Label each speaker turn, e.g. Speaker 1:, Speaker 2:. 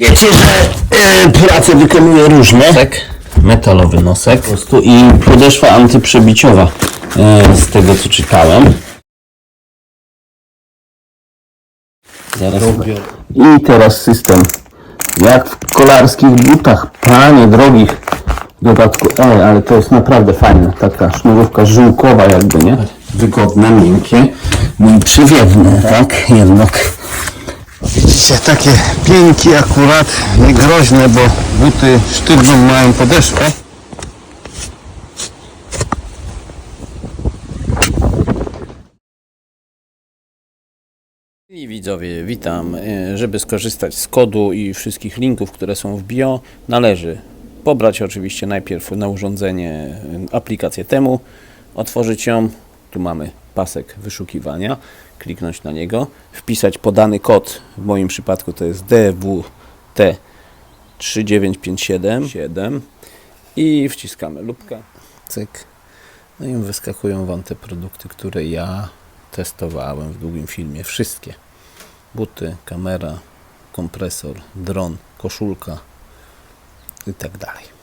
Speaker 1: Wiecie, że e, pracę wykonuję różne. Nosek, metalowy nosek po prostu i podeszwa antyprzebiciowa e, z tego co czytałem. Zaraz. I teraz system. Jak w kolarskich butach, panie drogich. W dodatku, ej, ale to jest naprawdę fajne. Taka sznurówka żyłkowa jakby, nie? Wygodne, miękkie. No i przywiewne, tak? Jednak.
Speaker 2: Widzicie, takie pięki akurat, nie groźne, bo buty sztywną mają podeszwę.
Speaker 3: I widzowie, witam. E, Żeby skorzystać z kodu i wszystkich linków, które są w bio, należy pobrać oczywiście najpierw na urządzenie e, aplikację temu, otworzyć ją. Tu mamy pasek wyszukiwania, kliknąć na niego, wpisać podany kod. W moim przypadku to jest DWT 3957 i wciskamy lubkę. Cyk. No i wyskakują Wam te produkty, które ja testowałem w długim filmie. Wszystkie. Buty, kamera, kompresor, dron, koszulka i tak dalej.